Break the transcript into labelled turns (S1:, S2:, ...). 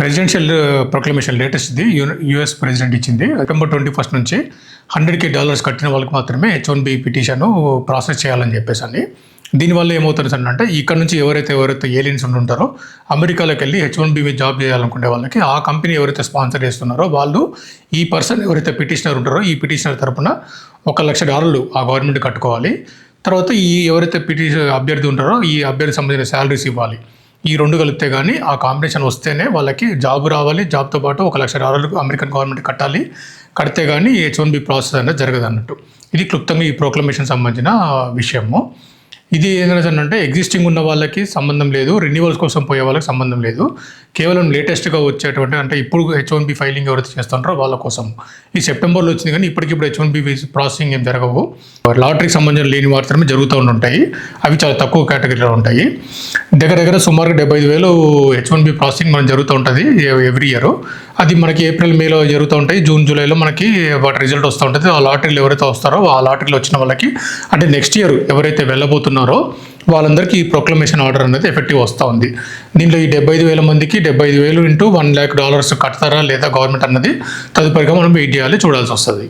S1: Presidential proclamation లేటెస్ట్ది US president ఇచ్చింది. September twenty first నుంచి హండ్రెడ్ కే డాలర్స్ కట్టిన వాళ్ళకి మాత్రమే H one B petition process చేయాలని చెప్పేసి అని దీనివల్ల ఏమవుతుంది అంటే ఇక్కడ నుంచి ఎవరైతే ఎవరైతే ఏలియన్స్ ఉంటుంటారో అమెరికాలోకి వెళ్ళి హెచ్ వన్ బి మీద జాబ్ చేయాలనుకునే వాళ్ళకి ఆ కంపెనీ ఎవరైతే స్పాన్సర్ చేస్తున్నారో వాళ్ళు ఈ పర్సన్ ఎవరైతే పిటిషనర్ ఉంటారో ఈ పిటిషనర్ తరపున ఒక లక్ష డాలర్లు ఆ గవర్నమెంట్ కట్టుకోవాలి. తర్వాత ఈ ఎవరైతే పిటిషన్ అభ్యర్థి ఉంటారో ఈ అభ్యర్థి సంబంధించిన శాలరీస్ ఇవ్వాలి. ఈ రెండు కలిపితే కానీ ఆ కాంబినేషన్ వస్తేనే వాళ్ళకి జాబ్ రావాలి జాబ్తో పాటు ఒక లక్ష డాలర్లు అమెరికన్ గవర్నమెంట్ కట్టాలి. కడితే కానీ హెచ్ వన్ బి ప్రాసెస్ అనేది జరగదు అన్నట్టు ఇది క్లుప్తంగా ఈ ప్రోక్లమేషన్ సంబంధించిన విషయము. ఇది ఏంటంటే ఎగ్జిస్టింగ్ ఉన్న వాళ్ళకి సంబంధం లేదు రెన్యువల్స్ కోసం పోయే వాళ్ళకి సంబంధం లేదు. కేవలం లేటెస్ట్గా వచ్చేటువంటి అంటే ఇప్పుడు హెచ్ వన్ బి ఫైలింగ్ ఎవరైతే చేస్తుంటారో వాళ్ళ కోసం. ఈ సెప్టెంబర్లో వచ్చింది కానీ ఇప్పటికిప్పుడు హెచ్ వన్ బి ప్రాసెసింగ్ ఏం జరగవు. లాటరీకి సంబంధించిన లేని మాత్రమే జరుగుతూ ఉంటాయి. అవి చాలా తక్కువ కేటగిరీలో ఉంటాయి. దగ్గర దగ్గర సుమారుగా డెబ్బై ఐదు వేలు హెచ్ వన్ బి ప్రాసెసింగ్ మనం జరుగుతూ ఉంటుంది ఎవ్రీ ఇయర్ అది మనకి ఏప్రిల్ మేలో జరుగుతూ ఉంటాయి. జూన్ జూలైలో మనకి వాటి రిజల్ట్ వస్తూ ఉంటుంది. ఆ లాటరీలు ఎవరైతే వస్తారో ఆ లాటరీలో వచ్చిన వాళ్ళకి అంటే నెక్స్ట్ ఇయర్ ఎవరైతే వెళ్ళబోతున్నారో వాళ్ళందరికీ ఈ ప్రొక్లమేషన్ ఆర్డర్ అనేది ఎఫెక్టివ్ వస్తూ ఉంది. దీంట్లో ఈ డెబ్బై ఐదు వేల మందికి డెబ్బై ఐదు వేలు ఇంటూ వన్ ల్యాక్ డాలర్స్ కడతారా లేదా గవర్నమెంట్ అన్నది తదుపరిగా మనం వెయిట్ చేయాలి చూడాల్సి వస్తుంది.